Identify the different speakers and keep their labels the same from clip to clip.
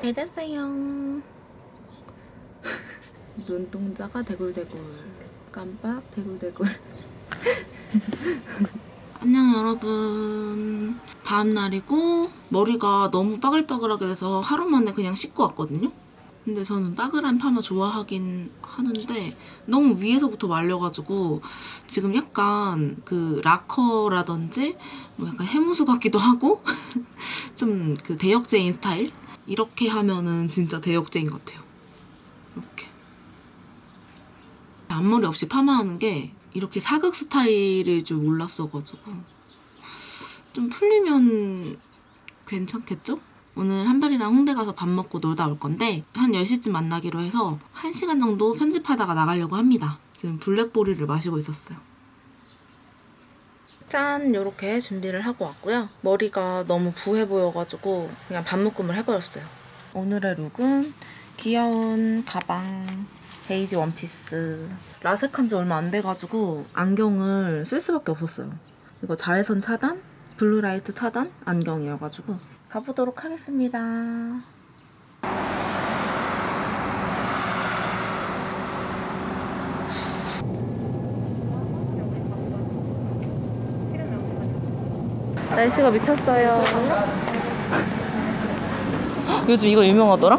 Speaker 1: 잘 됐어요. 눈동자가 대굴대굴. 깜빡 대굴대굴. 안녕 여러분. 다음 날이고 머리가 너무 빠글빠글하게 돼서 하루 만에 그냥 씻고 왔거든요. 근데 저는 빠글한 파마 좋아하긴 하는데 너무 위에서부터 말려가지고 지금 약간 그 라커라든지 뭐 약간 해무수 같기도 하고 좀 그 대역죄인 스타일 이렇게 하면은 진짜 대역죄인 같아요. 이렇게 앞머리 없이 파마하는 게 이렇게 사극 스타일일 줄 몰랐어가지고 좀 풀리면 괜찮겠죠? 오늘 한별이랑 홍대 가서 밥 먹고 놀다 올 건데 한 10시쯤 만나기로 해서 1시간 정도 편집하다가 나가려고 합니다. 지금 블랙보리를 마시고 있었어요. 짠! 요렇게 준비를 하고 왔고요. 머리가 너무 부해 보여가지고 그냥 반묶음을 해버렸어요. 오늘의 룩은 귀여운 가방, 베이지 원피스. 라섹한 지 얼마 안 돼가지고 안경을 쓸 수밖에 없었어요. 이거 자외선 차단, 블루라이트 차단 안경이어가지고 가보도록 하겠습니다. 날씨가 미쳤어요. 요즘 이거 유명하더라?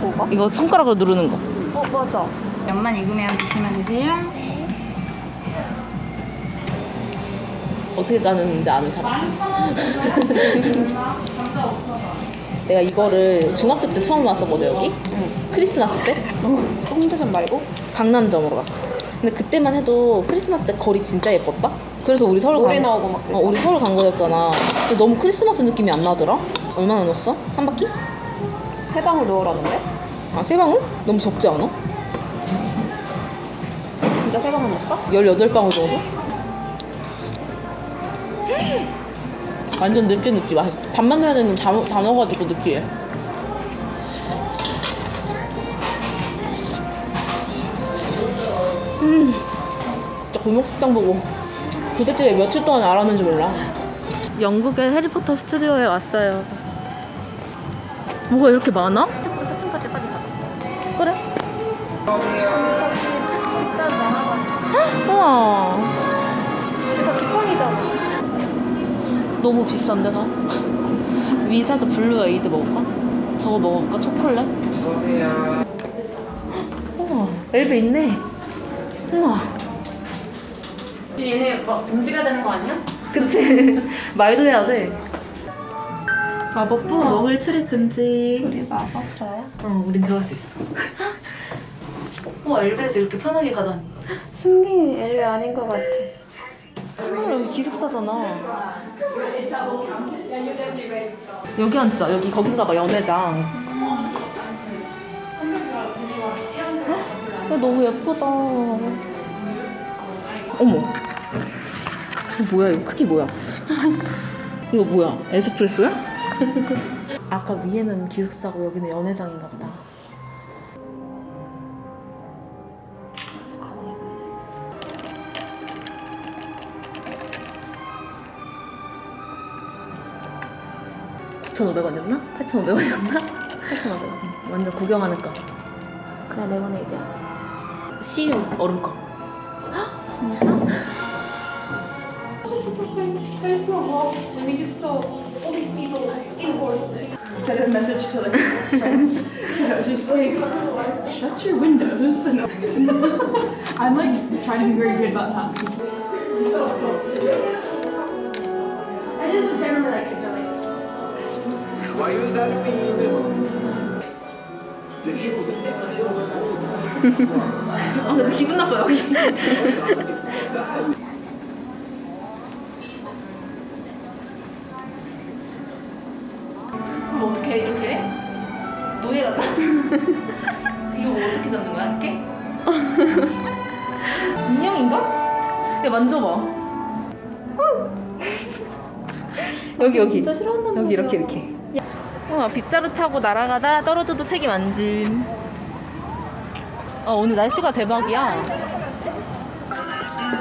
Speaker 2: 뭐가?
Speaker 1: 이거 손가락으로 누르는 거.
Speaker 2: 어 맞아.
Speaker 3: 면만 익으면 드시면 되세요.
Speaker 1: 어떻게 까는지 아는 사람. 내가 이거를 중학교 때 처음 왔었거든 여기. 크리스마스 때
Speaker 2: 홍대점 말고?
Speaker 1: 강남점으로 갔었어. 근데 그때만 해도 크리스마스 때 거리 진짜 예뻤다. 그래서 우리 서울
Speaker 2: 노래
Speaker 1: 간,
Speaker 2: 나오고 막
Speaker 1: 어, 우리 서울 간 거였잖아. 근데 너무 크리스마스 느낌이 안 나더라. 얼마나 넣었어? 한 바퀴?
Speaker 2: 세 방울 넣으라는데?
Speaker 1: 아, 세 방울? 너무 적지 않아?
Speaker 2: 진짜 세 방울 넣었어?
Speaker 1: 18방울 정도? 완전 느끼 느끼 맛있어. 밥 만들어야 되는 다, 다 넣어가지고 느끼해. 음, 진짜 골목식당 보고 부대찌개 며칠 동안 알았는지 몰라. 영국의 해리포터 스튜디오에 왔어요. 뭐가 이렇게 많아?
Speaker 2: 4층까지 빨리 가자.
Speaker 1: 그래.
Speaker 2: 진짜 많아.
Speaker 1: 우와.
Speaker 2: 이거 기pon이잖아.
Speaker 1: 너무 비싼데 나 위사드 블루 에이드 먹을까? 저거 먹어볼까? 초콜릿? 우와 엘베 있네 우와
Speaker 2: 얘네 막 움직여야 되는 거 아니야?
Speaker 1: 그치. 말도 해야 돼. 마법부 먹을 출입 금지.
Speaker 2: 우리 마법사야?
Speaker 1: 어 우린 들어갈 수 있어. 우와 엘베에서 이렇게 편하게 가다니.
Speaker 2: 신기해. 엘레 아닌 것 같아.
Speaker 1: 헐 여기 기숙사잖아. 여기 앉자. 여기 거긴가 봐 연회장. 야, 너무 예쁘다. 어머 이거 뭐야? 이거 크기 뭐야? 이거 뭐야? 에스프레소야? 아까 위에는 기숙사고 여기는 연회장인가 보다. (9,500원이었나) (8,500원이었나) (8,500원) 완전 구경하는 거.
Speaker 2: 그냥 레모네이드야.
Speaker 1: CU 얼음컵
Speaker 4: And we just saw all these people indoors. Sent a message to like friends. I was just like, shut your windows. And I'm like trying to be very good about not speaking. I just generally like kids are like.
Speaker 1: 아 근데 기분 나빠 여기 잡는 거야 이렇게? 인형인가? 야 만져봐 여기 여기
Speaker 2: 진짜 싫어한단 말이야.
Speaker 1: 여기 이렇게 이렇게 어, 빗자루 타고 날아가다 떨어져도 책임 안 짐. 어, 오늘 날씨가 대박이야.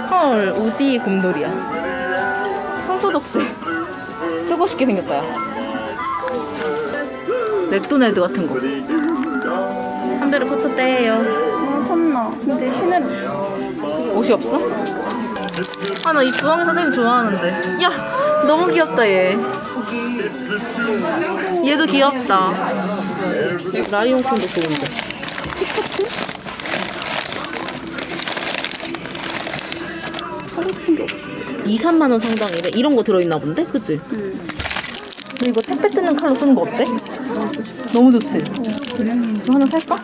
Speaker 1: 헐, 우디 곰돌이야. 손소독제. 쓰고 싶게 생겼다, 야. 맥도날드 같은 거. 삼배를 꽂혔대요.
Speaker 2: 아 탐나. 근데 신을
Speaker 1: 옷이 없어? 아, 나 이 주황이 선생님 좋아하는데. 야, 너무 귀엽다, 얘. 얘도 귀엽다. 라이온 콘도 좋은데. 피카츄? 2, 3만 원 상당이래. 이런 거 들어있나 본데? 그치? 근데 이거 택배 뜨는 칼로 쓰는 거 어때? 너무 좋지? 이거 하나 살까?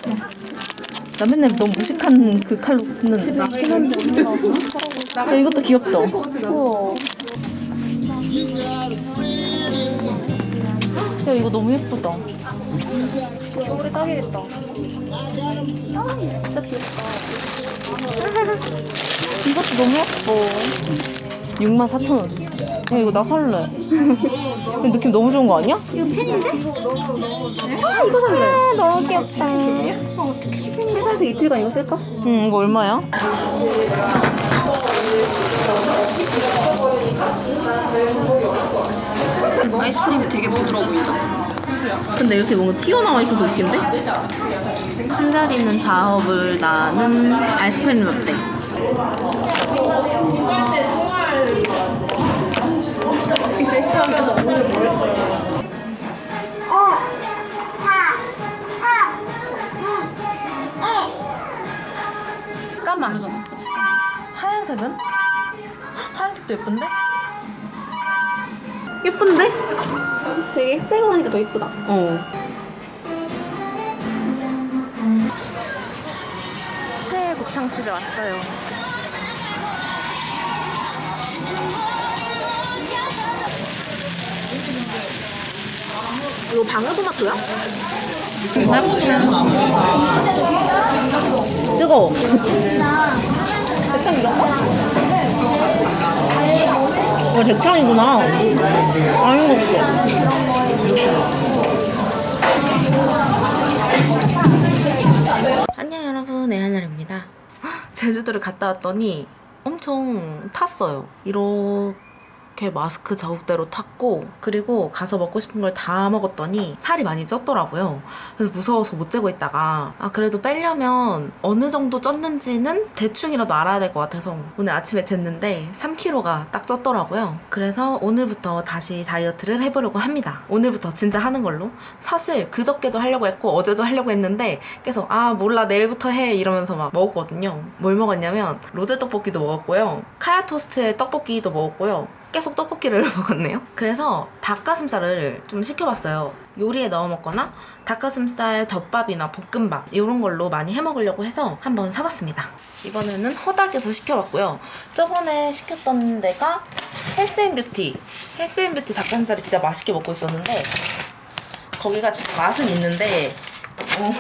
Speaker 1: 나 맨날 너무 무식한 그 칼로 쓰는데. 야, 이것도 귀엽다.
Speaker 2: 우와.
Speaker 1: 야, 이거 너무 예쁘다.
Speaker 2: 겨울에 딱이겠다. 아 진짜 귀엽다.
Speaker 1: 이것도 너무 예뻐. 6만 4천 원. 야, 이거 나 살래. 이거 느낌 너무 좋은 거 아니야?
Speaker 2: 이거 펜인데? 아 이거 살래. 아, 너무 귀엽다. 회사에서 이틀간 이거 쓸까?
Speaker 1: 응, 이거 얼마야?
Speaker 3: 아이스크림이 되게 부드러워 보인다.
Speaker 1: 근데 이렇게 뭔가 튀어나와 있어서 웃긴데? 신라리는 자업을 나는 아이스크림 라떼. 까만. 하얀색은? 하얀색도 예쁜데? 예쁜데?
Speaker 2: 되게 흑백으로 하니까 더 이쁘다.
Speaker 1: 어. 새해 곱창집에 왔어요. 이거 방울토마토야? 뜨거워.
Speaker 2: 대창 익었어?
Speaker 1: 이거 대창이구나. 안 익었어. 안녕 여러분, 애하늘입니다. 제주도를 갔다 왔더니 엄청 탔어요. 이렇게 마스크 자국대로 탔고 그리고 가서 먹고 싶은 걸 다 먹었더니 살이 많이 쪘더라고요. 그래서 무서워서 못 재고 있다가 아 그래도 빼려면 어느 정도 쪘는지는 대충이라도 알아야 될 것 같아서 오늘 아침에 쟀는데 3kg가 딱 쪘더라고요. 그래서 오늘부터 다시 다이어트를 해보려고 합니다. 오늘부터 진짜 하는 걸로. 사실 그저께도 하려고 했고 어제도 하려고 했는데 계속 아 몰라 내일부터 해 이러면서 막 먹었거든요. 뭘 먹었냐면 로제 떡볶이도 먹었고요. 카야 토스트에 떡볶이도 먹었고요. 계속 떡볶이를 먹었네요. 그래서 닭가슴살을 좀 시켜봤어요. 요리에 넣어 먹거나 닭가슴살 덮밥이나 볶음밥 이런 걸로 많이 해 먹으려고 해서 한번 사봤습니다. 이번에는 허닥에서 시켜봤고요. 저번에 시켰던 데가 헬스앤뷰티. 헬스앤뷰티 닭가슴살이 진짜 맛있게 먹고 있었는데 거기가 진짜 맛은 있는데 어,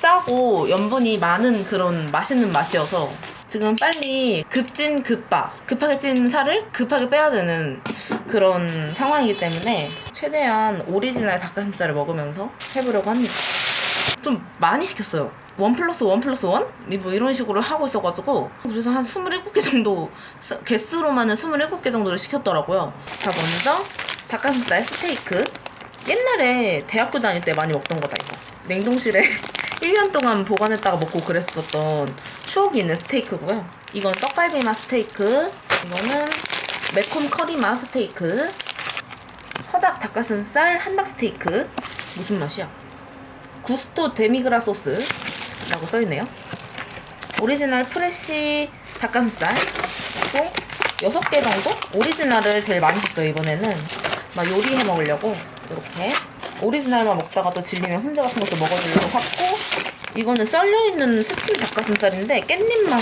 Speaker 1: 짜고 염분이 많은 그런 맛있는 맛이어서 지금 빨리 급진 급바 급하게 찐 살을 급하게 빼야 되는 그런 상황이기 때문에 최대한 오리지널 닭가슴살을 먹으면서 해보려고 합니다. 좀 많이 시켰어요. 원 플러스 원 플러스 원? 뭐 이런 식으로 하고 있어가지고 그래서 한 27개 정도 스- 개수로만은 27개 정도를 시켰더라고요. 자 먼저 닭가슴살 스테이크 옛날에 대학교 다닐 때 많이 먹던 거다 이거 냉동실에 1년 동안 보관했다가 먹고 그랬었던 추억이 있는 스테이크고요. 이건 떡갈비 맛 스테이크 이거는 매콤 커리 맛 스테이크 허닥 닭가슴살 한박 스테이크. 무슨 맛이야? 구스토 데미그라 소스라고 써있네요. 오리지널 프레쉬 닭가슴살 그리고 6개 정도? 오리지널을 제일 많이 샀어요 이번에는. 막 요리해 먹으려고. 이렇게 오리지널만 먹다가 또 질리면 훈제 같은 것도 먹어주려고 샀고 이거는 썰려있는 스팀 닭가슴살인데 깻잎 맛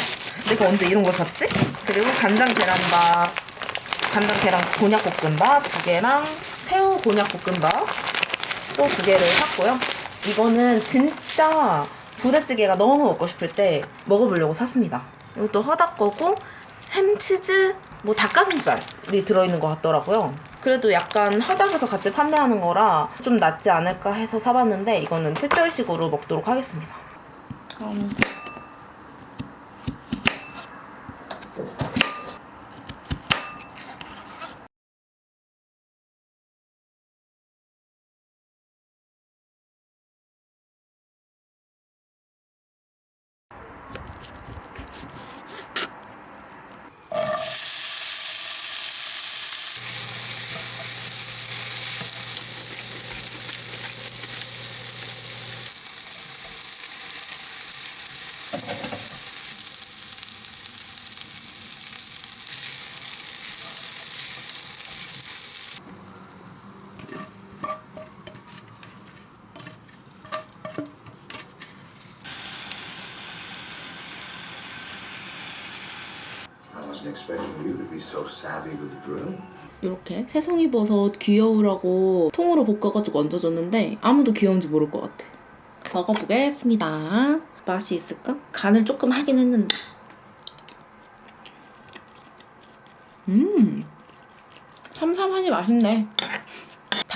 Speaker 1: 내가 언제 이런 걸 샀지? 그리고 간장 계란밥 간장 계란 곤약 볶음밥 두 개랑 새우 곤약 볶음밥 또 두 개를 샀고요. 이거는 진짜 부대찌개가 너무 먹고 싶을 때 먹어보려고 샀습니다. 이것도 허닥 거고 햄치즈 뭐 닭가슴살이 들어있는 것 같더라고요. 그래도 약간 허닥에서 같이 판매하는 거라 좀 낫지 않을까 해서 사봤는데 이거는 특별식으로 먹도록 하겠습니다.
Speaker 2: 그
Speaker 1: 이렇게 새송이 버섯 귀여우라고 통으로 볶아가지고 얹어줬는데 아무도 귀여운지 모를 것 같아. 먹어보겠습니다. 맛이 있을까? 간을 조금 하긴 했는데. 음, 삼삼하니 맛있네.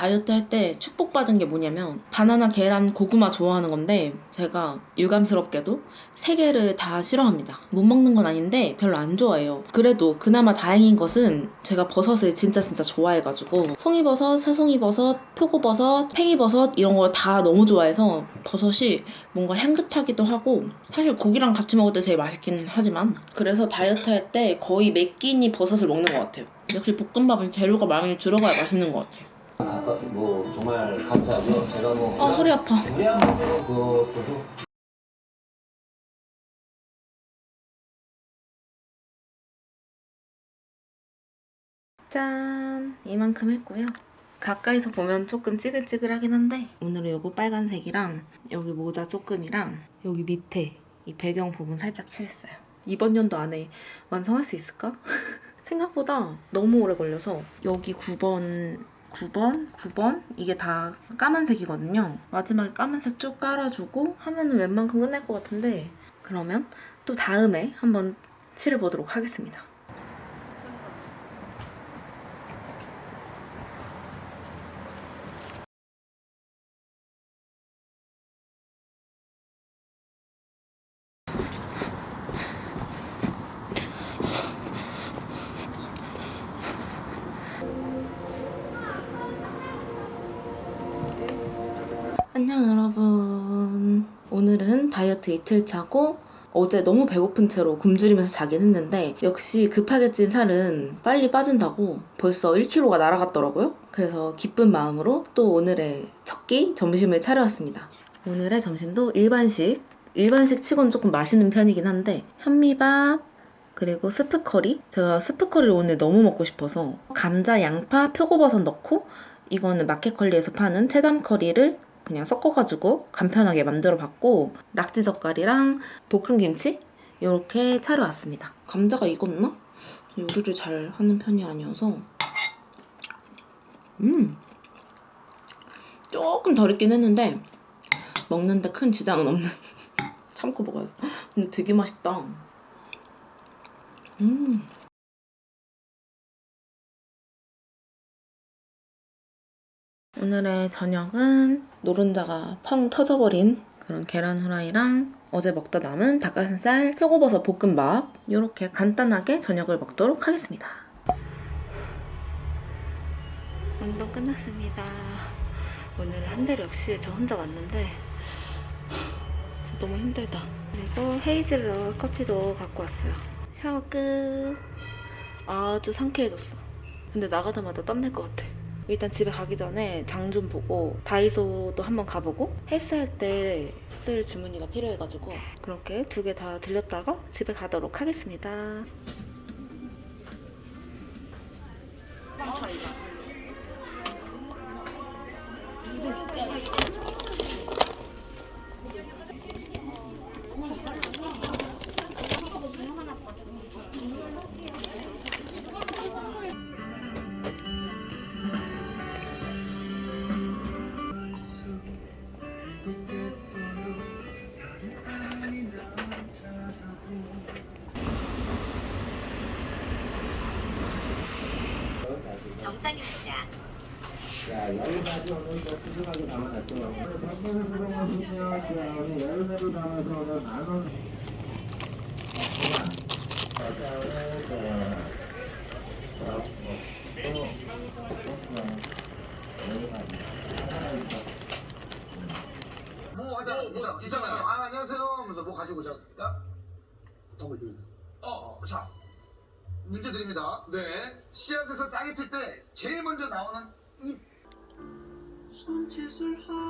Speaker 1: 다이어트 할 때 축복받은 게 뭐냐면 바나나, 계란, 고구마 좋아하는 건데 제가 유감스럽게도 세 개를 다 싫어합니다. 못 먹는 건 아닌데 별로 안 좋아해요. 그래도 그나마 다행인 것은 제가 버섯을 진짜 진짜 좋아해가지고 송이버섯, 새송이버섯, 표고버섯, 팽이버섯 이런 걸 다 너무 좋아해서 버섯이 뭔가 향긋하기도 하고 사실 고기랑 같이 먹을 때 제일 맛있긴 하지만 그래서 다이어트 할 때 거의 매 끼니 버섯을 먹는 것 같아요. 역시 볶음밥은 재료가 많이 들어가야 맛있는 것 같아요.
Speaker 5: 가까 뭐 정말 감사하고요. 제가 뭐
Speaker 1: 아 허리 아파.
Speaker 5: 무리하면서 그것도
Speaker 1: 짠! 이만큼 했고요. 가까이서 보면 조금 찌글찌글하긴 한데 오늘은 요거 빨간색이랑 여기 모자 조금이랑 여기 밑에 이 배경 부분 살짝 칠했어요. 이번 연도 안에 완성할 수 있을까? 생각보다 너무 오래 걸려서 여기 9번 9번, 9번 이게 다 까만색이거든요. 마지막에 까만색 쭉 깔아주고 하면은 웬만큼 끝날 것 같은데 그러면 또 다음에 한번 칠해보도록 하겠습니다. 안녕 여러분. 오늘은 다이어트 이틀 차고 어제 너무 배고픈 채로 굶주리면서 자긴 했는데 역시 급하게 찐 살은 빨리 빠진다고 벌써 1kg가 날아갔더라고요. 그래서 기쁜 마음으로 또 오늘의 첫 끼 점심을 차려왔습니다. 오늘의 점심도 일반식. 일반식 치고는 조금 맛있는 편이긴 한데 현미밥 그리고 스프 커리. 제가 스프 커리를 오늘 너무 먹고 싶어서 감자, 양파, 표고버섯 넣고 이거는 마켓컬리에서 파는 체담 커리를 그냥 섞어가지고 간편하게 만들어 봤고 낙지 젓갈이랑 볶은 김치 이렇게 차려왔습니다. 감자가 익었나? 요리를 잘 하는 편이 아니어서 음 조금 덜 익긴 했는데 먹는데 큰 지장은 없는 참고 먹어야겠어. 근데 되게 맛있다. 음. 오늘의 저녁은 노른자가 펑 터져버린 그런 계란 후라이랑 어제 먹다 남은 닭가슴살, 표고버섯 볶음밥 이렇게 간단하게 저녁을 먹도록 하겠습니다. 운동 끝났습니다. 오늘 한 대를 역시 저 혼자 왔는데 너무 힘들다. 그리고 헤이즐넛 커피도 갖고 왔어요. 샤워 끝. 아주 상쾌해졌어. 근데 나가자마자 땀 날 것 같아. 일단 집에 가기 전에 장 좀 보고 다이소도 한번 가보고 헬스할 때 쓸 주머니가 필요해가지고 그렇게 두 개 다 들렸다가 집에 가도록 하겠습니다.
Speaker 6: 뭐 하자 뭐 주잖아요. 아 안녕하세요 하면서 뭐 가지고 오지 않습니까? 어, 자 문제 드립니다. 네. 씨앗에서 싹이 틀 때 제일 먼저 나오는 이 손짓을 하.